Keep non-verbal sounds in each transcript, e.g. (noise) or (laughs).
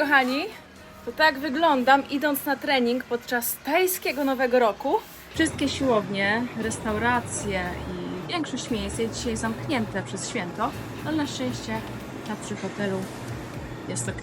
Kochani! To tak wyglądam idąc na trening podczas tajskiego Nowego Roku. Wszystkie siłownie, restauracje i większość miejsc jest dzisiaj zamknięte przez święto, ale na szczęście na przy hotelu jest ok.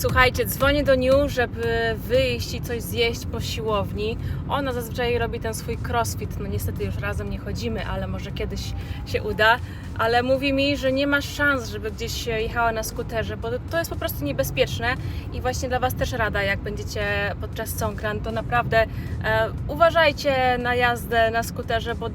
Słuchajcie, dzwonię do Niu, żeby wyjść i coś zjeść po siłowni. Ona zazwyczaj robi ten swój crossfit. No niestety już razem nie chodzimy, ale może kiedyś się uda. Ale mówi mi, że nie ma szans, żeby gdzieś jechała na skuterze, bo to jest po prostu niebezpieczne. I właśnie dla Was też rada, jak będziecie podczas Songkran, to naprawdę e, uważajcie na jazdę na skuterze, bo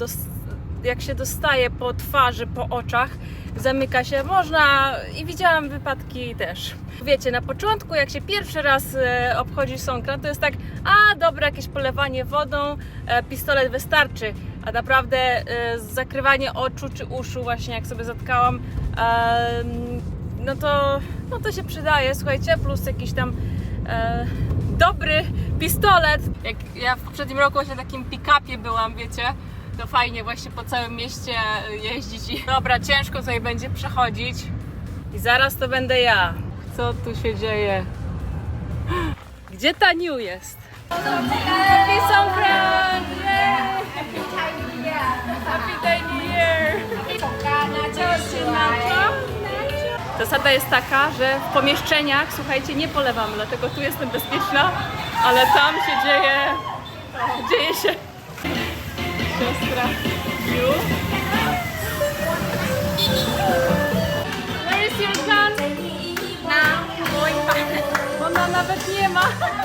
jak się dostaje po twarzy, po oczach, zamyka się, można i widziałam wypadki też. Wiecie, na początku jak się pierwszy raz e, obchodzi sąkran, to jest tak, a dobra, jakieś polewanie wodą, e, pistolet wystarczy, a naprawdę e, zakrywanie oczu czy uszu właśnie jak sobie zatkałam, no to, no to się przydaje, słuchajcie, plus jakiś tam dobry pistolet. Jak ja w poprzednim roku właśnie na takim pick-upie byłam, wiecie, to fajnie właśnie po całym mieście jeździć i dobra, ciężko tutaj będzie przechodzić i zaraz to będę ja. Co tu się dzieje? Gdzie ta New jest? Happy Songkran! Happy Year! Cieszycie na to? Zasada jest taka, że w pomieszczeniach, słuchajcie, nie polewam, dlatego tu jestem bezpieczna, ale tam się dzieje, dzieje się siostra Ju. Panie. Ona nawet nie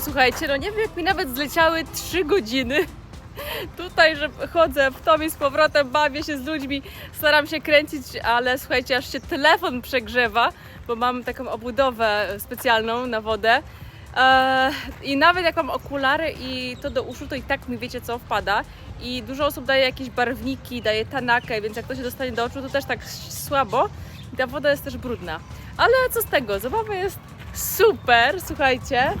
słuchajcie, no nie wiem jak mi nawet zleciały 3 godziny. (laughs) Tutaj, że chodzę w tom i z powrotem, bawię się z ludźmi, staram się kręcić, ale słuchajcie, aż się telefon przegrzewa, bo mam taką obudowę specjalną na wodę. Eee, I nawet jak mam okulary i to do uszu, to i tak mi wiecie co wpada. I dużo osób daje jakieś barwniki, daje tanakę, więc jak to się dostanie do oczu, to też tak słabo. I ta woda jest też brudna. Ale co z tego? Zabawa jest super, słuchajcie.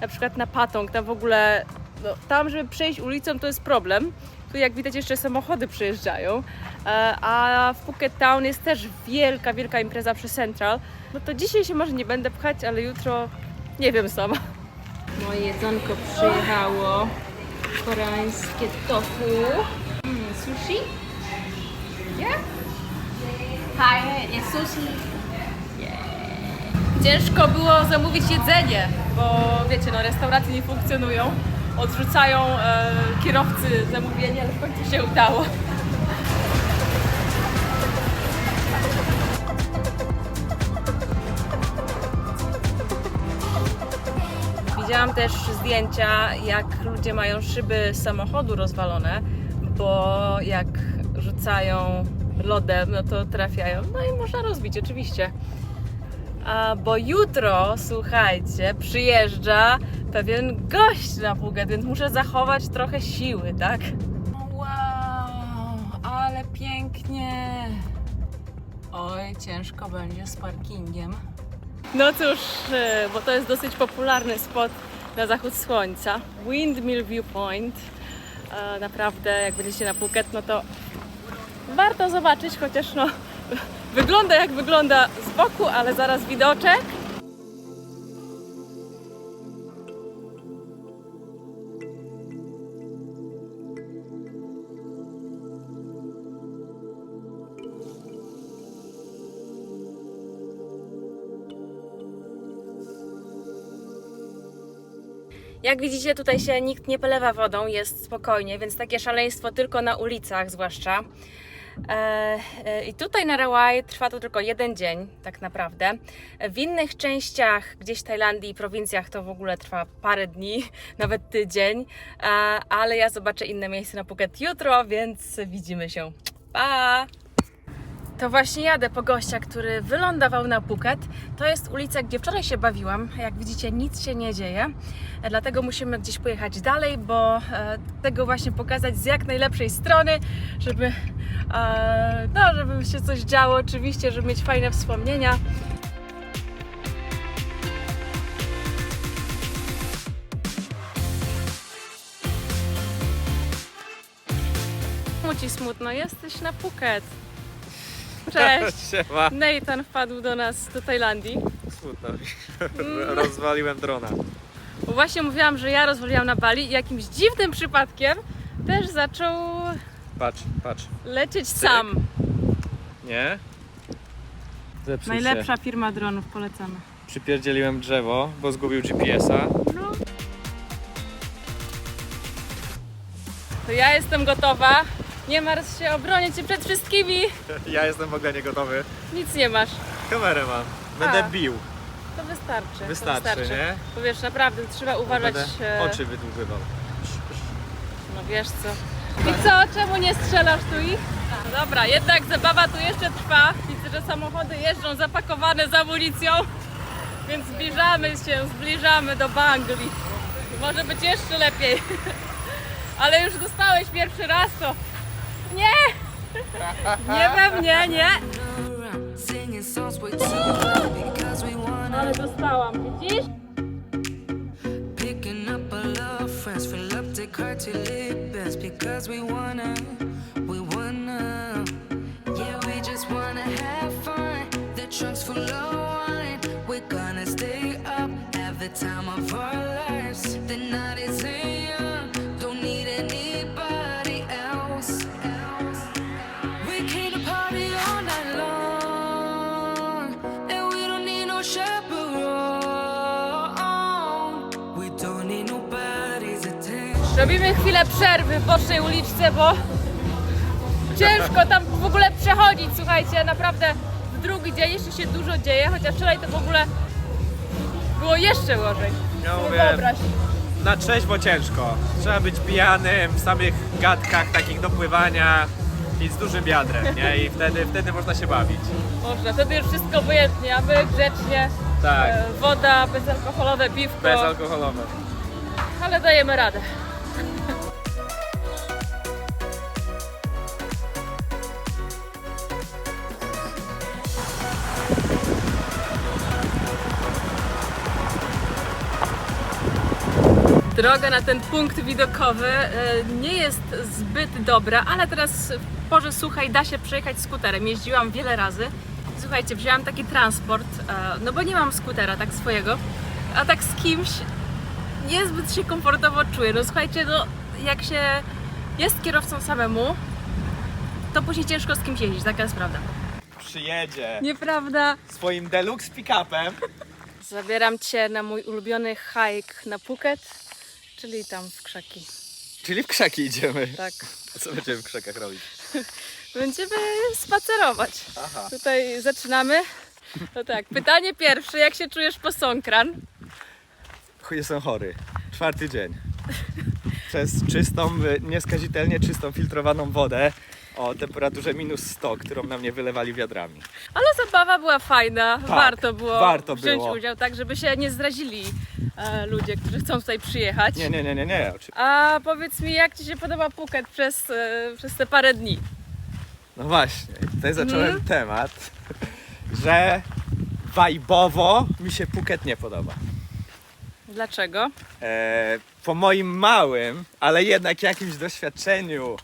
Na przykład na Patong, tam w ogóle, no, tam żeby przejść ulicą to jest problem. Tu jak widać jeszcze samochody przyjeżdżają. E, A w Phuket Town jest też wielka, wielka impreza przy Central. No to dzisiaj się może nie będę pchać, ale jutro nie wiem sama. Moje jedzonko przyjechało. Koreańskie tofu. Mm, sushi? Yeah? Hi, jest sushi. Ciężko było zamówić jedzenie, bo wiecie, no restauracje nie funkcjonują. Odrzucają e, kierowcy zamówienie, ale w końcu się udało. Widziałam też zdjęcia, jak ludzie mają szyby samochodu rozwalone, bo jak rzucają lodem, no to trafiają. No i można rozbić, oczywiście. Bo jutro, słuchajcie, przyjeżdża pewien gość na Phuket, więc muszę zachować trochę siły, tak? Wow, ale pięknie. Oj, ciężko będzie z parkingiem. No cóż, e, bo to jest dosyć popularny spot na zachód słońca. Windmill Viewpoint. Naprawdę, jak będziecie na Phuket, no to warto zobaczyć, chociaż no wygląda jak wygląda z boku, ale zaraz widoczek. Jak widzicie, tutaj się nikt nie polewa wodą, jest spokojnie, więc takie szaleństwo tylko na ulicach zwłaszcza. E, e, I tutaj na Rawai trwa to tylko jeden dzień, tak naprawdę. W innych częściach, gdzieś Tajlandii i prowincjach, to w ogóle trwa parę dni, (laughs) nawet tydzień. E, ale ja zobaczę inne miejsce na Phuket jutro, więc widzimy się. Pa! To właśnie jadę po gościa, który wylądował na Phuket. To jest ulica, gdzie wczoraj się bawiłam. Jak widzicie, nic się nie dzieje. Dlatego musimy gdzieś pojechać dalej, bo e, tego właśnie pokazać z jak najlepszej strony, żeby, e, no, żeby się coś działo, oczywiście, żeby mieć fajne wspomnienia. Czemu ci smutno? Jesteś na Phuket. Cześć. (laughs) Siema. Nathan wpadł do nas do Tajlandii. Smutno mi. Rozwaliłem drona. Bo właśnie mówiłam, że ja rozwaliłam na Bali i jakimś dziwnym przypadkiem też zaczął Patrz, patrz. lecieć sam. Nie? Zepsuł Najlepsza firma dronów, polecamy. się. Przypierdzieliłem drzewo, bo zgubił GPS-a. No. To ja jestem gotowa. Nie martw się, obronię cię przed wszystkimi. (laughs) Ja jestem w ogóle nie gotowy. Nic nie masz. Kamerę mam. Będę A. bił. To wystarczy. to Wystarczy, nie? Bo wiesz, naprawdę trzeba uważać. Będę e, oczy wydłubywał. No wiesz co. I co? Czemu nie strzelasz tu ich? Dobra, jednak zabawa tu jeszcze trwa. Widzę, że samochody jeżdżą zapakowane z amunicją. Więc zbliżamy się, zbliżamy do Bangli. Może być jeszcze lepiej. (laughs) Ale już dostałeś pierwszy raz to. Nie! Nie we mnie, nie! Ale dostałam, widzisz? picking up our friends because we wanna Robimy chwilę przerwy w bocznej uliczce, bo ciężko tam w ogóle przechodzić. Słuchajcie, naprawdę w drugi dzień jeszcze się dużo dzieje, chociaż wczoraj to w ogóle było jeszcze gorzej. Ja Nie mówię, wyobraź. na trzeźwo ciężko. Trzeba być pijanym w samych gadkach takich do pływania i z dużym wiadrem, nie? I wtedy, wtedy można się bawić. Można, wtedy już wszystko obojętnie, a my grzecznie. Tak. E, woda, bezalkoholowe piwko, Bezalkoholowe. ale dajemy radę. Droga na ten punkt widokowy e, nie jest zbyt dobra, ale teraz w porze suchej da się przejechać skuterem. Jeździłam wiele razy. Słuchajcie, wzięłam taki transport, e, no bo nie mam skutera tak swojego, a tak z kimś niezbyt się komfortowo czuję. No słuchajcie, no jak się jest kierowcą samemu, to później ciężko z kimś jeździć, taka jest prawda. Przyjedzie Nieprawda? swoim deluxe pick-upem. Zabieram Cię na mój ulubiony hike na Phuket, czyli tam w krzaki. Czyli w krzaki idziemy. Tak. A co będziemy w krzakach robić? (laughs) Będziemy spacerować. Aha. Tutaj zaczynamy. No tak, pytanie pierwsze, jak się czujesz po Songkran? Chuj, Jestem chory. Czwarty dzień. Przez czystą, y, nieskazitelnie czystą, filtrowaną wodę o temperaturze minus 100, którą na mnie wylewali wiadrami. Ale zabawa była fajna, warto było Tak, warto wziąć było. udział, tak żeby się nie zrazili e, ludzie, którzy chcą tutaj przyjechać. Nie, nie, nie, nie, nie. Oczy... A powiedz mi, jak Ci się podoba Phuket przez, e, przez te parę dni? No właśnie, tutaj zacząłem Mhm. temat, że wajbowo mi się Phuket nie podoba. Dlaczego? E, po moim małym, ale jednak jakimś doświadczeniu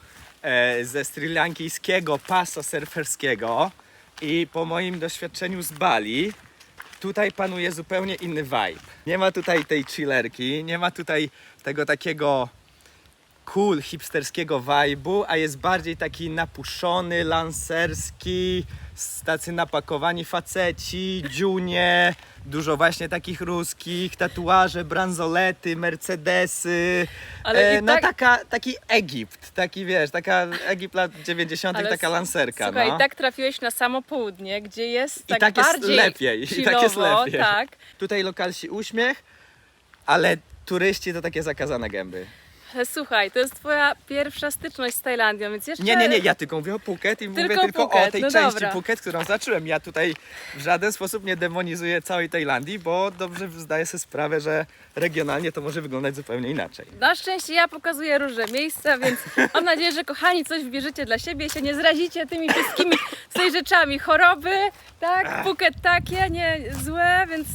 e, ze srilankijskiego pasa surferskiego i po moim doświadczeniu z Bali, tutaj panuje zupełnie inny vibe. Nie ma tutaj tej chillerki, nie ma tutaj tego takiego cool hipsterskiego vibe'u, a jest bardziej taki napuszony, lancerski, tacy napakowani faceci, dziunie, dużo właśnie takich ruskich, tatuaże, bransolety, mercedesy. Ale i no tak- taka, taki Egipt, taki wiesz, taka Egipt lat 90., Ale taka s- lancerka. Słuchaj, no. i tak trafiłeś na samo południe, gdzie jest I tak, tak jest bardziej lepiej, i tak jest lepiej. tak. Tutaj lokalsi uśmiech, ale turyści to takie zakazane gęby. Słuchaj, to jest twoja pierwsza styczność z Tajlandią, więc jeszcze... Nie, nie, nie, ja tylko mówię o Phuket i mówię Tylko tylko o Phuket, tej no części dobra. Phuket, którą zacząłem. Ja tutaj w żaden sposób nie demonizuję całej Tajlandii, bo dobrze zdaję sobie sprawę, że regionalnie to może wyglądać zupełnie inaczej. Na szczęście ja pokazuję różne miejsca, więc (laughs) mam nadzieję, że kochani coś wybierzecie dla siebie i się nie zrazicie tymi wszystkimi tutaj rzeczami. Choroby, tak, Phuket takie, nie złe, więc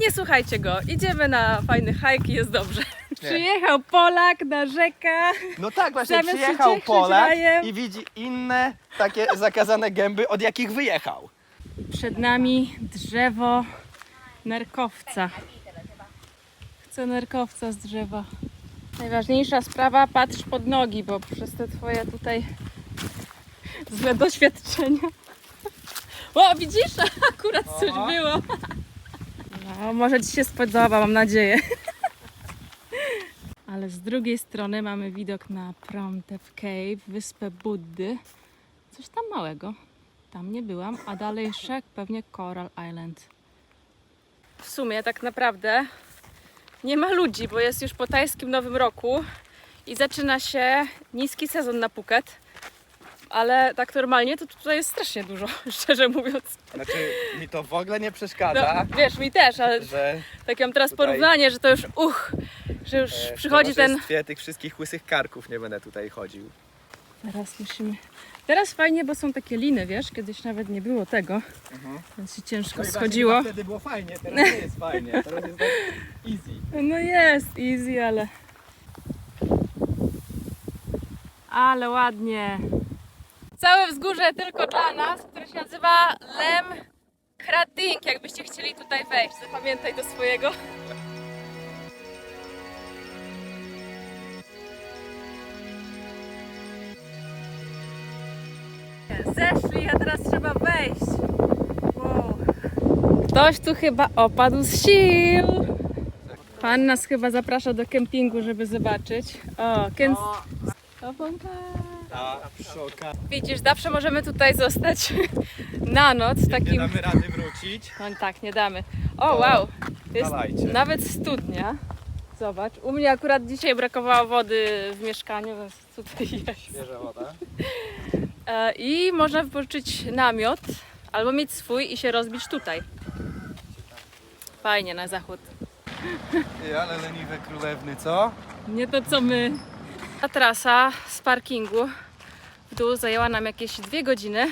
nie słuchajcie go. Idziemy na fajny hike i jest dobrze. Przyjechał Polak na rzekę. No tak, właśnie Zamiast się przyjechał cieszyć Polak rajem. i widzi inne takie zakazane gęby, od jakich wyjechał. Przed nami drzewo nerkowca. Chcę nerkowca z drzewa. Najważniejsza sprawa, patrz pod nogi, bo przez te twoje tutaj złe doświadczenia. O, widzisz? (laughs) Akurat coś było. No, może Ci się spodoba, mam nadzieję. Ale z drugiej strony mamy widok na Promtev Cave, wyspę Buddy. Coś tam małego. Tam nie byłam, a dalej jeszcze pewnie Coral Island. W sumie tak naprawdę nie ma ludzi, bo jest już po tajskim Nowym Roku i zaczyna się niski sezon na Phuket. Ale tak normalnie to tutaj jest strasznie dużo, (laughs) szczerze mówiąc. Znaczy, mi to w ogóle nie No, przeszkadza, wiesz, mi też, ale że tak ja mam teraz tutaj- porównanie, że to już uch, że już e, przychodzi w ten... tych wszystkich łysych karków nie będę tutaj chodził. Teraz musimy... Teraz fajnie, bo są takie liny, wiesz, kiedyś nawet nie było tego, więc się ciężko schodziło. Wtedy było fajnie, teraz nie jest fajnie, teraz jest tak easy. No jest, easy, ale... Ale ładnie. Całe wzgórze tylko dla nas, które się nazywa Lem Krating. Jakbyście chcieli tutaj wejść, zapamiętaj do swojego. Zeszli, a teraz trzeba wejść. Wow. Ktoś tu chyba opadł z sił. Pan nas chyba zaprasza do kempingu, żeby zobaczyć. O, kęs... Oponka. A przy okazji Widzisz, zawsze możemy tutaj zostać (laughs) na noc nie takim... damy rady wrócić. No tak, nie damy. O, wow. Jest dawajcie. nawet studnia. Zobacz, u mnie akurat dzisiaj brakowało wody w mieszkaniu, więc tutaj (laughs) jest. Świeża woda. E, I można wypożyczyć namiot albo mieć swój i się rozbić tutaj. Fajnie na zachód. Ty, ale leniwe królewny, co? Nie to co my. Ta trasa z parkingu w dół zajęła nam jakieś dwie godziny.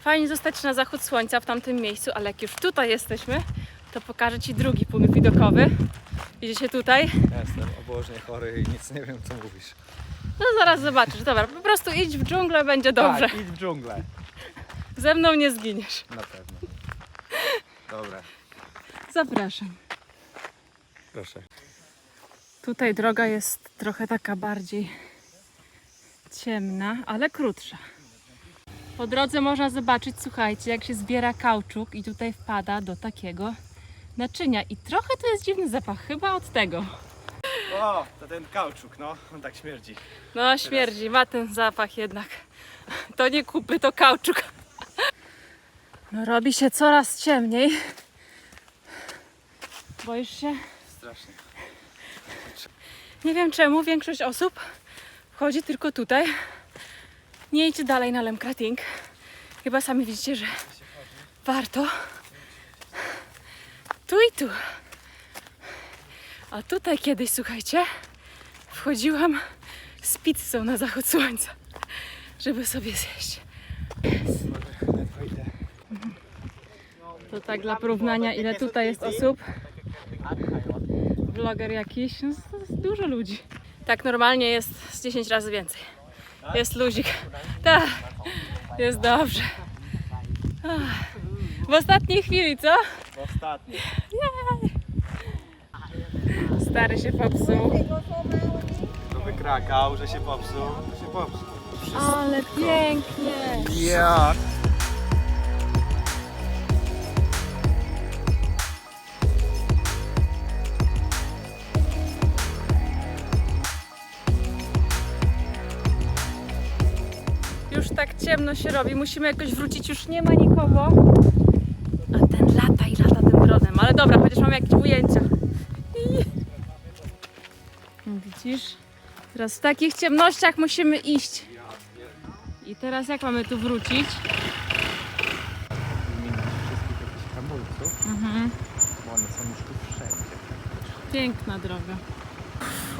Fajnie zostać na zachód słońca w tamtym miejscu, ale jak już tutaj jesteśmy, to pokażę Ci drugi punkt widokowy. Widzicie tutaj? Jestem obożnie chory i nic nie wiem co mówisz. No zaraz zobaczysz. Dobra, po prostu idź w dżunglę, będzie dobrze. Tak, idź w dżunglę. Ze mną nie zginiesz. Na pewno. Dobra, Zapraszam. proszę. Tutaj droga jest trochę taka bardziej ciemna, ale krótsza. Po drodze można zobaczyć, słuchajcie, jak się zbiera kauczuk i tutaj wpada do takiego naczynia. I trochę to jest dziwny zapach, chyba od tego. O, to ten kauczuk, no, on tak śmierdzi. No śmierdzi, ma ten zapach jednak. To nie kupy, to kauczuk. No robi się coraz ciemniej. Boisz się? Strasznie. Nie wiem czemu większość osób wchodzi tylko tutaj. Nie idźcie dalej na Lemkrating. Chyba sami widzicie, że warto. Tu i tu. A tutaj kiedyś, słuchajcie, wchodziłam z pizzą na zachód słońca, żeby sobie zjeść. To tak dla porównania, ile tutaj jest osób. Vloger jakiś, no dużo ludzi. Tak normalnie jest z 10 razy więcej. Jest luzik. Tak, jest dobrze. W ostatniej chwili, co? Ostatni. Stary się popsuł. jakby krakał, że się popsuł, się popsuł. Ale pięknie! Ja. Już tak ciemno się robi, musimy jakoś wrócić, już nie ma nikogo. A ten lata i lata tym dronem, ale dobra, chociaż mam jakieś ujęcia. I... Widzisz? Teraz w takich ciemnościach musimy iść. I teraz jak mamy tu wrócić? Mhm. bo one są już tu wszędzie. Piękna droga.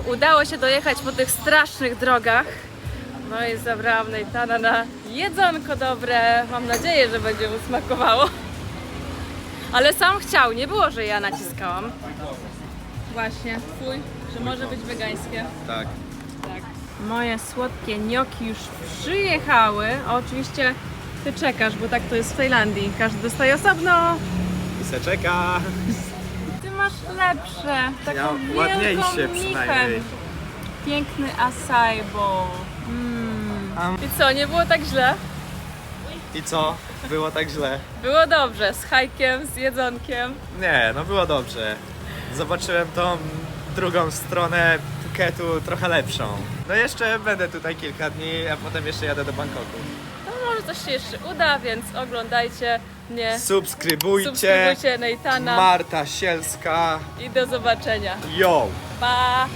Udało się dojechać po tych strasznych drogach. No i zabrałam Neitana na jedzonko dobre. Mam nadzieję, że będzie mu smakowało. Ale sam chciał, nie było, że ja naciskałam. Właśnie, twój, że może być wegańskie. Tak. Tak. Moje słodkie gnioki już przyjechały. A oczywiście ty czekasz, bo tak to jest w Tajlandii. Każdy dostaje osobno. I se czeka. Ty masz lepsze. Taką Ja wielką ładniejsze przynajmniej. Piękny acai bowl. Mm. I co, nie było tak źle? I co? Było tak źle? Było dobrze, z hajkiem, z jedzonkiem. Nie, no było dobrze. Zobaczyłem tą drugą stronę Phuketu trochę lepszą. No jeszcze będę tutaj kilka dni, a potem jeszcze jadę do Bangkoku. No może coś się jeszcze uda, więc oglądajcie mnie. Subskrybujcie. Subskrybujcie Neitana Marta Sielska. i do zobaczenia. Yo! Pa!